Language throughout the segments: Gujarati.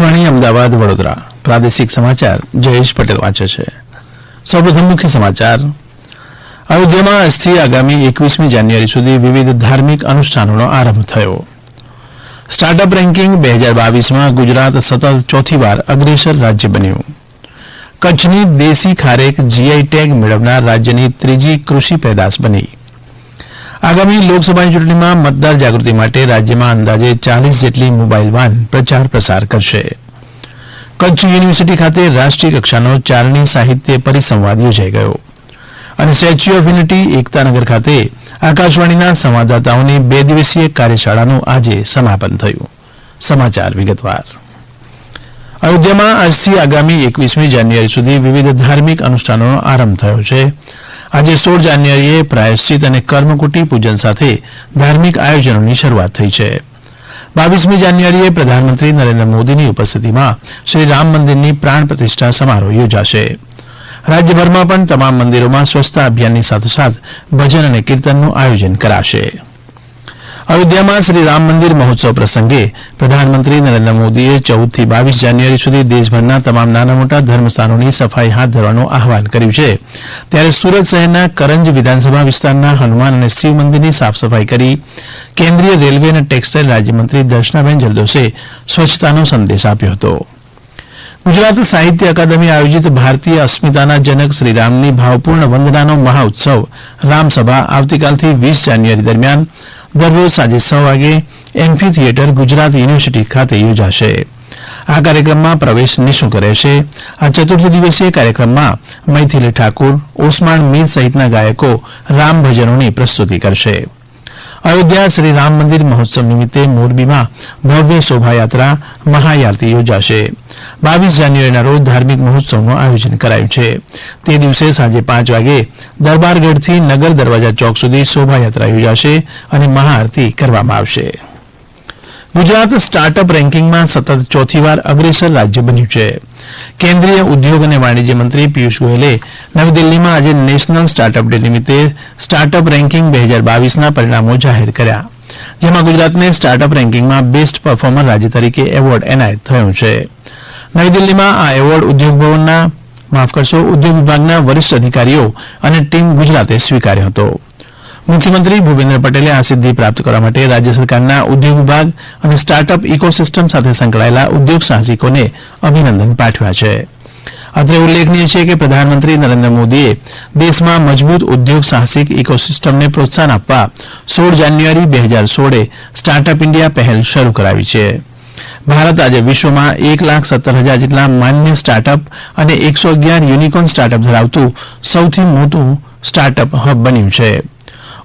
આકાશવાણી, અમદાવાદ, વડોદરા. પ્રાદેશિક સમાચાર જયેશ પટેલ વાંચે છે. સૌપ્રથમ મુખ્ય સમાચાર. અયોધ્યામાં આજથી આગામી એકવીસમી જાન્યુઆરી સુધી વિવિધ ધાર્મિક અનુષ્ઠાનોનો આરંભ થયો. સ્ટાર્ટઅપ રેન્કિંગ બે હજાર બાવીસમાં ગુજરાત સતત ચોથી વાર અગ્રેસર રાજ્ય બન્યું. કચ્છની દેશી ખારેક જીઆઈ ટેગ મેળવનાર રાજ્યની ત્રીજી કૃષિ પેદાશ બની. આગામી લોકસભાની ચૂંટણીમાં મતદાર જાગૃતિ માટે રાજ્યમાં અંદાજે ચાલીસ જેટલી મોબાઇલ વાન પ્રચાર પ્રસાર કરશે. કચ્છ યુનિવર્સિટી ખાતે રાષ્ટ્રીય કક્ષાનો ચારણી સાહિત્ય પરિસંવાદ યોજાઈ ગયો. અને સ્ટેચ્યુ ઓફ યુનિટી એકતાનગર ખાતે આકાશવાણીના સંવાદદાતાઓની બે દિવસીય કાર્યશાળાનું આજે સમાપન થયું. સમાચાર વિગતવાર. અયોધ્યામાં આજથી આગામી એકવીસમી જાન્યુઆરી સુધી વિવિધ ધાર્મિક અનુષ્ઠાનોનો આરંભ થયો છે. આજે સોળ જાન્યુઆરીએ પ્રાયશ્ચિત અને કર્મકુટી પૂજન સાથે ધાર્મિક આયોજનોની શરૂઆત થઈ છે. બાવીસમી જાન્યુઆરીએ પ્રધાનમંત્રી નરેન્દ્ર મોદીની ઉપસ્થિતિમાં શ્રી રામ મંદિરની પ્રાણ પ્રતિષ્ઠા સમારોહ યોજાશે. રાજ્યભરમાં પણ તમામ મંદિરોમાં સ્વચ્છતા અભિયાનની સાથોસાથ ભજન અને કીર્તનનું આયોજન કરાશે. અયોધ્યામાં શ્રી રામ મંદિર મહોત્સવ પ્રસંગે પ્રધાનમંત્રી નરેન્દ્ર મોદીએ ચૌદથી બાવીસ જાન્યુઆરી સુધી દેશભરના તમામ નાના મોટા ધર્મસ્થાનોની સફાઈ હાથ ધરવાનું આહવાન કર્યું છે. ત્યારે સુરત શહેરના કરંજ વિધાનસભા વિસ્તારના હનુમાન અને શિવ મંદિરની સાફ સફાઈ કરી કેન્દ્રીય રેલવે અને ટેક્સટાઇલ રાજ્યમંત્રી દર્શનાબેન જલ્દોસે સ્વચ્છતાનો સંદેશ આપ્યો હતો. ગુજરાત સાહિત્ય અકાદમી આયોજિત ભારતીય અસ્મિતાના જનક શ્રીરામની ભાવપૂર્ણ વંદનાનો મહાઉત્સવ રામસભા આવતીકાલથી વીસ જાન્યુઆરી દરમિયાન દરરોજ સાંજે છ વાગે એમ્ફી થિયેટર ગુજરાત યુનિવર્સિટી ખાતે યોજાશે. આ કાર્યક્રમમાં પ્રવેશ નિઃશુલ્ક રહેશે. આ ચતુર્થ દિવસીય કાર્યક્રમમાં મૈથિલી ઠાકુર ઓસમાણ મીર સહિતના ગાયકો રામ ભજનોની પ્રસ્તુતિ કરશે. અયોધ્યા શ્રી રામ મંદિર મહોત્સવ નિમિત્તે મોરબીમાં ભવ્ય શોભાયાત્રા મહાયારતી યોજાશે. બાવીસ જાન્યુઆરીના રોજ ધાર્મિક મહોત્સવનું આયોજન કરાયું છે. તે દિવસે સાંજે પાંચ વાગે દરબારગઢથી નગર દરવાજા ચોક સુધી શોભાયાત્રા યોજાશે અને મહાઆરતી કરવામાં આવશે. ગુજરાત સ્ટાર્ટઅપ રેન્કિંગમાં સતત ચોથી વાર અગ્રેસર રાજ્ય બન્યું છે. કેન્દ્રીય ઉદ્યોગ અને વાણિજ્ય મંત્રી પિયુષ ગોયલે નવી દિલ્હીમાં આજે નેશનલ સ્ટાર્ટઅપ ડે નિમિત્તે સ્ટાર્ટઅપ રેન્કિંગ બે હજાર બાવીસના પરિણામો જાહેર કર્યા, જેમાં ગુજરાતને સ્ટાર્ટઅપ રેન્કિંગમાં બેસ્ટ પરફોર્મર રાજ્ય તરીકે એવોર્ડ એનાયત થયો છે. નવી દિલ્હીમાં આ એવોર્ડ ઉદ્યોગ ભવનના, માફ કરશો, ઉદ્યોગ વિભાગના વરિષ્ઠ અધિકારીઓ અને ટીમ ગુજરાતે સ્વીકાર્યો હતો. મુખ્યમંત્રી ભૂપેન્દ્ર પટેલે આ સિદ્ધિ પ્રાપ્ત કરવા માટે રાજ્ય સરકારના ઉદ્યોગ વિભાગ અને સ્ટાર્ટઅપ ઇકોસિસ્ટમ સાથે સંકળાયેલા ઉદ્યોગ સાહસિકોને અભિનંદન પાઠવ્યા છે. અત્રે ઉલ્લેખનીય છે કે પ્રધાનમંત્રી નરેન્દ્ર મોદીએ દેશમાં મજબૂત ઉદ્યોગ સાહસિક ઇકોસિસ્ટમને પ્રોત્સાહન આપવા સોળ જાન્યુઆરી બે હજાર સોળે સ્ટાર્ટઅપ ઇન્ડિયા પહેલ શરૂ કરાવી છે. ભારત આજે વિશ્વમાં એક લાખ સત્તર હજાર જેટલા માન્ય સ્ટાર્ટઅપ અને એકસો અગિયાર યુનિકોર્ન સ્ટાર્ટઅપ ધરાવતું સૌથી મોટું સ્ટાર્ટઅપ હબ બન્યું છે.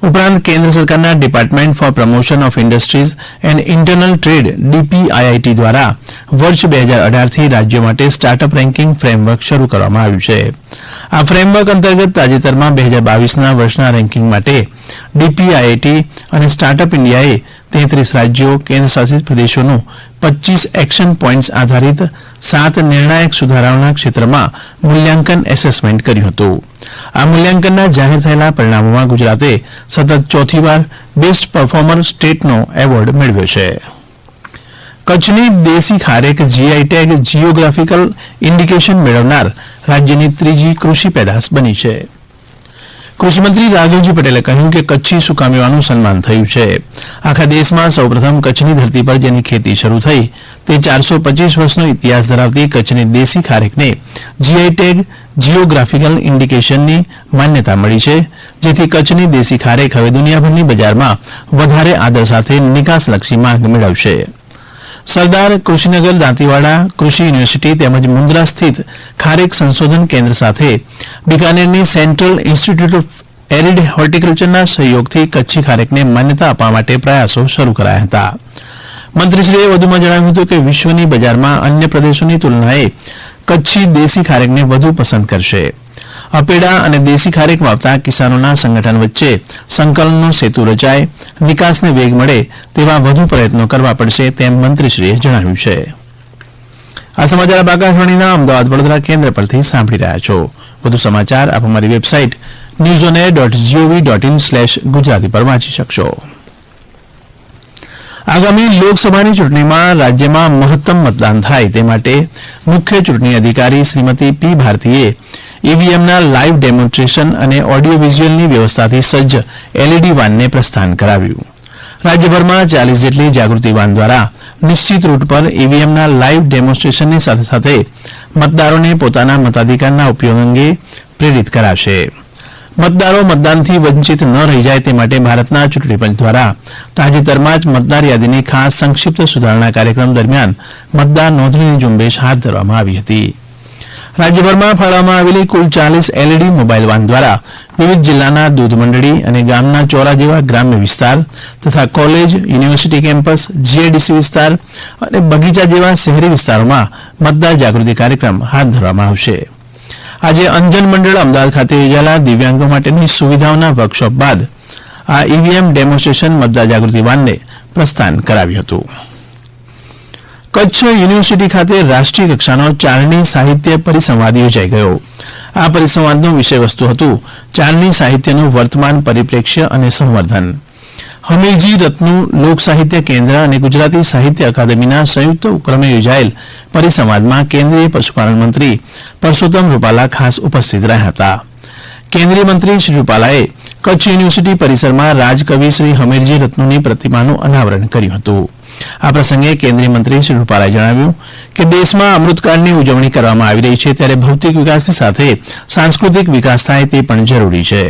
ઉપરાંત કેન્દ્ર સરકારના department for promotion of industries and internal trade DPIIT દ્વારા વર્ષ બે હજાર અઢારથી રાજ્યો માટે સ્ટાર્ટઅપ રેન્કિંગ ફ્રેમવર્ક શરૂ કરવામાં આવ્યું છે. આ ફ્રેમવર્ક અંતર્ગત તાજેતરમાં બે હજાર બાવીસના વર્ષના રેન્કિંગ માટે ડીપીઆઈઆઈટી અને સ્ટાર્ટઅપ ઇન્ડિયાએ તેત્રીસ રાજ્યો, કેન્દ્રશાસિત પ્રદેશોનું પચ્ચીસ એક્શન પોઇન્ટ્સ આધારિત સાત નિર્ણાયક સુધારાઓના ક્ષેત્રમાં મૂલ્યાંકન એસેસમેન્ટ કર્યું હતું. આ મૂલ્યાંકનના જાહેર થયેલા પરિણામોમાં ગુજરાતે સતત ચોથી વાર બેસ્ટ પરફોર્મર સ્ટેટનો એવોર્ડ મેળવ્યો છે. કચ્છની દેશી ખારેક જીઆઈ ટેગ જીઓગ્રાફિકલ ઇન્ડિકેશન મેળવનાર રાજ્યની ત્રીજી કૃષિ પેદાશ બની છે. કૃષિમંત્રી રાઘવજી પટેલે કહ્યું કે કચ્છી સુકામેવાનું સન્માન થયું છે. આખા દેશમાં સૌપ્રથમ કચ્છની ધરતી પર જેની ખેતી શરૂ થઈ, તે ચારસો પચીસ વર્ષનો ઇતિહાસ ધરાવતી કચ્છની દેશી ખારેકને જીઆઈ ટેગ જીઓગ્રાફિકલ ઇન્ડિકેશનની માન્યતા મળી છે, જેથી કચ્છની દેશી ખારેક હવે દુનિયાભરની બજારમાં વધારે આદર સાથે નિકાસલક્ષી માંગ મેળવશે. સરદાર કૃષિનગર દાંતીવાડા કૃષિ યુનિવર્સિટી તેમજ મુન્દ્રા સ્થિત ખારેક સંશોધન કેન્દ્ર સાથે બિકાનેરની સેન્ટ્રલ ઇન્સ્ટિટ્યૂટ ઓફ એરિડ હોર્ટીકલ્ચરના સહયોગથી કચ્છી ખારેકને માન્યતા આપવા માટે પ્રયાસો શરૂ કરાયા હતા. મંત્રીશ્રીએ વધુમાં જણાવ્યું હતું કે વિશ્વની બજારમાં અન્ય પ્રદેશોની તુલનાએ કચ્છી દેશી ખારેકને વધુ પસંદ કરશે. અપેડા અને દેશી ખારેક વાવતા કિસાનોના સંગઠન વચ્ચે સંકલનનો સેતુ રચાય, વિકાસને વેગ મળે તેવા વધુ પ્રયત્નો કરવા પડશે તેમ મંત્રીશ્રીએ જણાવ્યું છે. આ સમાચાર આપ આકાશવાણીના અમદાવાદ વડોદરા કેન્દ્ર પરથી સાંભળી રહ્યા છો. વધુ સમાચાર આપ અમારી website news on air dot gov dot in slash Gujarati પર વાંચી શકશો. આગામી લોકસભાની ચૂંટણીમાં રાજ્યમાં મહત્તમ મતદાન થાય તે માટે મુખ્ય ચૂંટણી અધિકારી શ્રીમતી પી ભારતીએ ઈવીએમના લાઈવ ડેમોન્સ્ટ્રેશન અને ઓડિયો વિઝ્યુઅલની વ્યવસ્થાથી સજ્જ એલઈડી વાનને પ્રસ્થાન કરાવ્યું. રાજ્યભરમાં ચાલીસ જેટલી જાગૃતિ વાન દ્વારા નિશ્ચિત રૂટ પર ઈવીએમના લાઈવ ડેમોન્સ્ટ્રેશનની સાથે સાથે મતદારોને પોતાના મતાધિકારના ઉપયોગ અંગે પ્રેરિત કરાશે. મતદારો મતદાનથી વંચિત ન રહી જાય તે માટે ભારતના ચૂંટણી પંચ દ્વારા તાજેતરમાં જ મતદાર યાદીની ખાસ સંક્ષિપ્ત સુધારણા કાર્યક્રમ દરમિયાન મતદાર નોંધણીની ઝુંબેશ હાથ ધરવામાં આવી હતી. રાજ્યભરમાં ફાળવવામાં આવેલી કુલ ચાલીસ એલઈડી મોબાઈલ વાન દ્વારા વિવિધ જિલ્લાના દૂધ મંડળી અને ગામના ચોરા જેવા ગ્રામ્ય વિસ્તાર તથા કોલેજ, યુનિવર્સિટી કેમ્પસ જીએડીસી વિસ્તાર અને બગીચા જેવા શહેરી વિસ્તારોમાં મતદાર જાગૃતિ કાર્યક્રમ હાથ ધરવામાં આવશે. આજે અંજન મંડળ અમદાવાદ ખાતે યોજાયેલા દિવ્યાંગો માટેની સુવિધાઓના વર્કશોપ બાદ આ ઈવીએમ ડેમોન્સ્ટ્રેશન મતદાર જાગૃતિ વાનને પ્રસ્થાન કરાવ્યું હતું. કચ્છ યુનિવર્સિટી ખાતે રાષ્ટ્રીય કક્ષાનો ચારણી સાહિત્ય પરિસંવાદ યોજાઈ ગયો. આ પરિસંવાદનું વિષય વસ્તુ હતું ચારણી સાહિત્યનું વર્તમાન પરિપ્રેક્ષ્ય અને સંવર્ધન. હમીરજી રત્નુ લોક સાહિત્ય કેન્દ્ર અને ગુજરાતી સાહિત્ય અકાદમીના સંયુક્ત ઉપક્રમે યોજાયેલ પરિસંવાદમાં કેન્દ્રીય પશુપાલન મંત્રી પરસોત્તમ રૂપાલા ખાસ ઉપસ્થિત રહ્યા હતા. કેન્દ્રીય મંત્રી શ્રી રૂપાલાએ કચ્છ યુનિવર્સિટી પરિસરમાં રાજકવિ શ્રી હમીરજી રત્નુની પ્રતિમાનું અનાવરણ કર્યું હતું. આ પ્રસંગે કેન્દ્રીય મંત્રી શ્રી રૂપાલાએ જણાવ્યું કે દેશમાં અમૃતકાળની ઉજવણી કરવામાં આવી રહી છે ત્યારે ભૌતિક વિકાસની સાથે સાંસ્કૃતિક વિકાસ થાય તે પણ જરૂરી છે.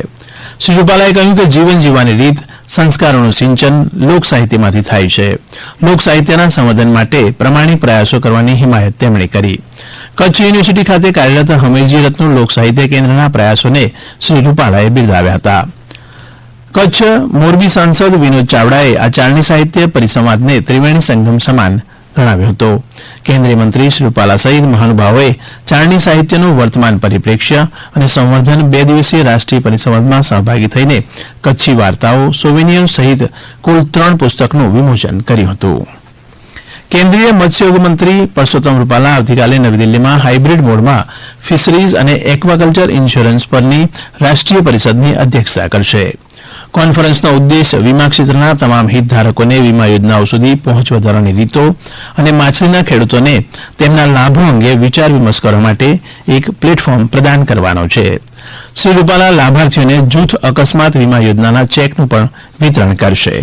શ્રી રૂપાલાએ કહ્યું કે જીવન જીવવાની રીત સંસ્કારોનું સિંચન લોકસાહિત્યમાંથી થાય છે. લોકસાહિત્યના સંવર્ધન માટે પ્રમાણિક પ્રયાસો કરવાની હિમાયત તેમણે કરી. કચ્છ યુનિવર્સિટી ખાતે કાર્યરત હમીરજી રત્ન લોક સાહિત્ય કેન્દ્રના પ્રયાસોને શ્રી રૂપાલાએ બિરદાવ્યા હતા. કચ્છ મોરબી સાંસદ વિનોદ ચાવડાએ આ ચારણી સાહિત્ય પરિસંવાદને ત્રિવેણી સંગમ સમાન ગણાવ્યો હતો. કેન્દ્રીય મંત્રી શ્રી રૂપાલા સહિત મહાનુભાવોએ ચારણી સાહિત્યનું વર્તમાન પરિપ્રેક્ષ્ય અને સંવર્ધન બે દિવસીય રાષ્ટ્રીય પરિસંવાદમાં સહભાગી થઈને કચ્છી વાર્તાઓ સોવિનિયર સહિત કુલ ત્રણ પુસ્તકનું વિમોચન કર્યું હતું. કેન્દ્રીય મત્સ્યોગ મંત્રી પરસોત્તમ રૂપાલા આવતીકાલે નવી દિલ્હીમાં હાઇબ્રિડ મોડમાં ફિશરીઝ અને એક્વાકલ્ચર ઇન્સ્યોરન્સ પરની રાષ્ટ્રીય પરિષદની અધ્યક્ષતા કરશે. કોન્ફરન્સનો ઉદ્દેશ વીમા ક્ષેત્રના તમામ હિતધારકોને વીમા યોજનાઓ સુધી પહોંચ વધારવાની રીતો અને માછલીના ખેડૂતોને તેમના લાભો અંગે વિચાર વિમર્શ કરવા માટે એક પ્લેટફોર્મ પ્રદાન કરવાનો છે. શ્રી રૂપાલા લાભાર્થીઓને જૂથ અકસ્માત વીમા યોજનાના ચેકનું પણ વિતરણ કરશે.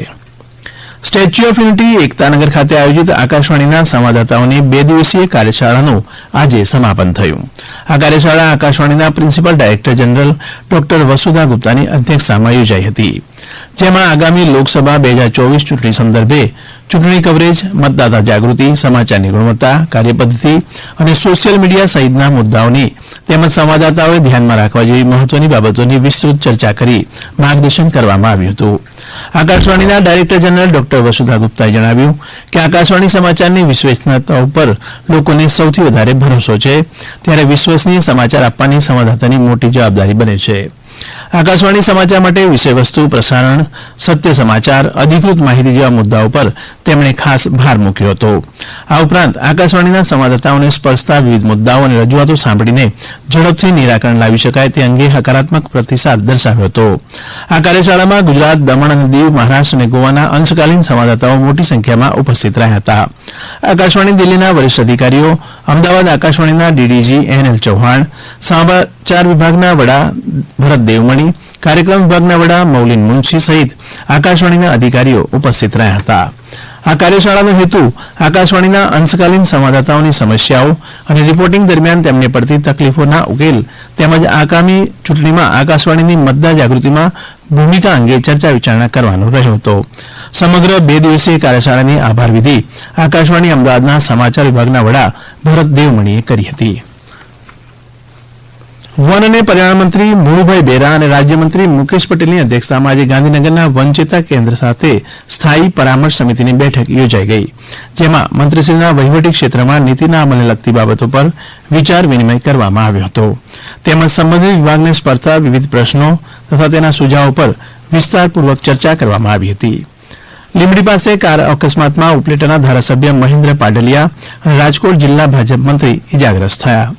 સ્ટેચ્યુ ઓફ યુનિટી એકતાનગર ખાતે આયોજિત આકાશવાણીના સંવાદદાતાઓની બે દિવસીય કાર્યશાળાનું આજે સમાપન થયું. આ કાર્યશાળા આકાશવાણીના principal director general doctor Vasudha ગુપ્તાની અધ્યક્ષતામાં યોજાઈ હતી. જેમાં આગામી લોકસભા બે હજાર ચોવીસ ચૂંટણી સંદર્ભે ચૂંટણી કવરેજ, મતદાતા જાગૃતિ, સમાચારની ગુણવત્તા, કાર્યપદ્ધતિ અને સોશિયલ મીડિયા સહિતના મુદ્દાઓની તેમજ સંવાદદાતાઓએ ધ્યાનમાં રાખવા જેવી મહત્વની બાબતોની વિસ્તૃત ચર્ચા કરી માર્ગદર્શન કરવામાં આવ્યું હતું. આકાશવાણીના ડાયરેક્ટર જનરલ ડોક્ટર વસુધા ગુપ્તાએ જણાવ્યું કે આકાશવાણી સમાચારની વિશ્વસનીયતા ઉપર લોકોને સૌથી વધારે ભરોસો છે, ત્યારે વિશ્વસનીય સમાચાર આપવાની સંવાદદાતાની મોટી જવાબદારી બને છે. આકાશવાણી સમાચાર માટે વિષયવસ્તુ, પ્રસારણ, સત્ય સમાચાર, અધિકૃત માહિતી જેવા મુદ્દાઓ પર તેમણે ખાસ ભાર મૂક્યો હતો. આ ઉપરાંત આકાશવાણીના સંવાદદાતાઓને સ્પર્શતા વિવિધ મુદ્દાઓ અને રજૂઆતો સાંભળીને ઝડપથી નિરાકરણ લાવી શકાય તે અંગે હકારાત્મક પ્રતિસાદ દર્શાવ્યો હતો. આ કાર્યશાળામાં ગુજરાત, દમણ અને દીવ, મહારાષ્ટ્ર અને ગોવાના અંશકાલીન સંવાદદાતાઓ મોટી સંખ્યામાં ઉપસ્થિત રહ્યા હતા. આકાશવાણી દિલ્હીના વરિષ્ઠ અધિકારીઓ, અમદાવાદ આકાશવાણીના ડીડીજી એન એલ ચૌહાણ સમાચાર વિભાગના વડા ભરત દેવમણી, કાર્યક્રમ વિભાગના વડા મૌલિન મુનશી સહિત આકાશવાણીના અધિકારીઓ ઉપસ્થિત રહ્યા હતા. આ કાર્યશાળાનો હેતુ આકાશવાણીના અંશકાલીન સંવાદદાતાઓની સમસ્યાઓ અને રિપોર્ટિંગ દરમિયાન તેમને પડતી તકલીફોના ઉકેલ તેમજ આગામી ચૂંટણીમાં આકાશવાણીની મતદાર જાગૃતિમાં ભૂમિકા અંગે ચર્ચા વિચારણા કરવાનો રહ્યો હતો. સમગ્ર બે દિવસીય કાર્યશાળાની આભાર વિધિ આકાશવાણી અમદાવાદના સમાચાર વિભાગના વડા ભરત દેવમણીએ કરી હતી. વન અને પર્યાવરણ મંત્રી મુળુભાઈ બેરા અને રાજ્યમંત્રી મુકેશ પટેલની અધ્યક્ષતામાં આજે ગાંધીનગરના વનચેતા કેન્દ્ર સાથે સ્થાયી પરામર્શ સમિતિની બેઠક યોજાઈ ગઈ, જેમાં મંત્રીશ્રીના વહીવટી ક્ષેત્રમાં નીતિના અમલને લગતી બાબતો પર વિચાર વિનિમય કરવામાં આવ્યો હતો. તેમજ સંબંધિત વિભાગને સ્પર્ધા વિવિધ પ્રશ્નો તથા તેના સુઝાવો પર વિસ્તારપૂર્વક ચર્ચા કરવામાં આવી હતી. લીંબડી પાસે કાર અકસ્માતમાં ઉપલેટાના ધારાસભ્ય મહેન્દ્ર પાડલિયા અને રાજકોટ જિલ્લા ભાજપ મંત્રી ઇજાગ્રસ્ત થયા.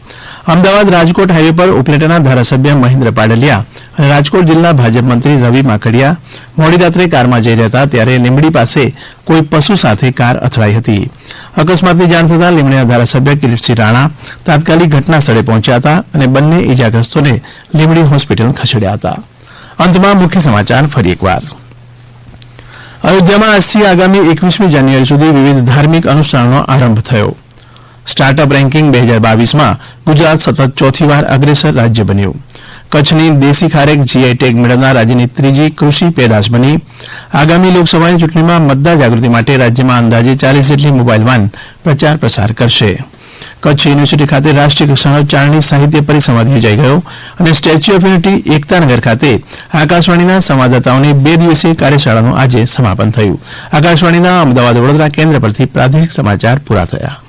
અમદાવાદ રાજકોટ હાઈવે પર ઉપલેટાના ધારાસભ્ય મહેન્દ્ર પાડલિયા અને રાજકોટ જિલ્લા ભાજપ મંત્રી રવિ માકડિયા મોડી રાત્રે કારમાં જઈ રહ્યા હતા ત્યારે લીંબડી પાસે કોઈ પશુ સાથે કાર અથડાઈ હતી. અકસ્માતની જાણ થતાં લીંબડીના ધારાસભ્ય કિરીટસિંહ રાણા તાત્કાલિક ઘટના સ્થળે પહોંચ્યા હતા અને બંને ઇજાગ્રસ્તોને લીંબડી હોસ્પિટલ ખસેડ્યા હતા. અંતમાં મુખ્ય સમાચાર ફરી એકવાર. અયોધ્યામાં આજથી આગામી એકવીસમી જાન્યુઆરી સુધી વિવિધ ધાર્મિક અનુષ્ઠાનોનો આરંભ થયો. સ્ટાર્ટઅપ રેન્કિંગ બે હજાર બાવીસમાં ગુજરાત સતત ચોથી વાર અગ્રેસર રાજ્ય બન્યું. કચ્છની દેશી ખારેક જીઆઈ ટેગ મેળવનાર રાજ્યની ત્રીજી કૃષિ પેદાશ બની. આગામી લોકસભાની ચૂંટણીમાં મતદાર જાગૃતિ માટે રાજ્યમાં અંદાજે ચાલીસ જેટલી મોબાઈલ વાન પ્રચાર પ્રસાર કરશે. કચ્છ યુનિવર્સિટી ખાતે રાષ્ટ્રીય કક્ષાનો ચારણી સાહિત્ય પરિસંવાદ યોજાઈ ગયો અને સ્ટેચ્યુ ઓફ યુનિટી એકતાનગર ખાતે આકાશવાણીના સંવાદદાતાઓની બે દિવસીય કાર્યશાળાનું આજે સમાપન થયું. આકાશવાણીના અમદાવાદ વડોદરા કેન્દ્ર પરથી પ્રાદેશિક સમાચાર પૂરા થયા.